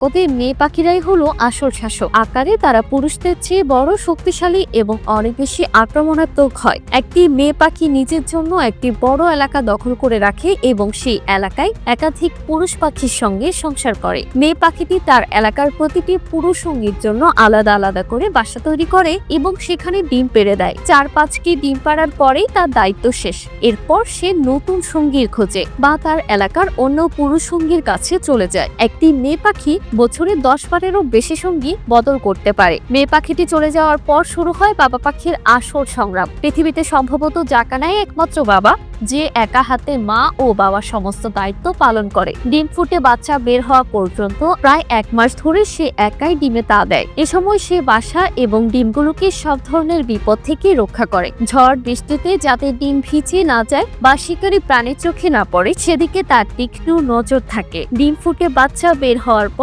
তবে মেয়ে পাখিরাই হলো আসল শাসক। আকারে তারা পুরুষদের চেয়ে বড় শক্তিশালী এবং অনেক বেশি আক্রমণাত্মক হয়। একটি মেয়ে পাখি নিজের জন্য একটি বড় এলাকা দখল করে রাখে এবং সেই এলাকায় একাধিক পুরুষ পাখির সঙ্গে সংসার করে। মেয়ে পাখিটি তার এলাকার প্রতিটি পুরুষ সঙ্গীর জন্য আলাদা আলাদা করে বাসা তৈরি করে এবং সেখানে ডিম পেড়ে দেয়। চার পাঁচটি ডিম পাড়ার পরেই তার দায়িত্ব শেষ। এরপর সে নতুন সঙ্গীর খোঁজে বা তার এলাকার অন্য পুরুষ সঙ্গীর কাছে চলে যায়। একটি মেয়ে পাখি বছরে দশ বারেরও বেশি সঙ্গী বদল করতে পারে। মেয়ে পাখিটি চলে যাওয়ার পর শুরু হয় বাবা পাখির আসল সংগ্রাম। পৃথিবীতে সম্ভবত জাকানাই একমাত্র বাবা, যে একা হাতে মা ও বাবার সমস্ত দায়িত্ব পালন করে। ডিম ফুটে বাচ্চা বের হওয়া পর্যন্ত প্রায় এক মাস ধরে সে একাই ডিমে তা দেয়। এ সময় সে বাসা এবং ডিমগুলোকে সব ধরনের বিপদ থেকে রক্ষা করে। ঝড়, বৃষ্টিতে যাতে ডিম ভিজে না যায় বা শিকারী প্রাণীর চোখে না পড়ে, সেদিকে তার তীক্ষ্ণ নজর থাকে। ডিম ফুটে বাচ্চা বের হওয়ার পর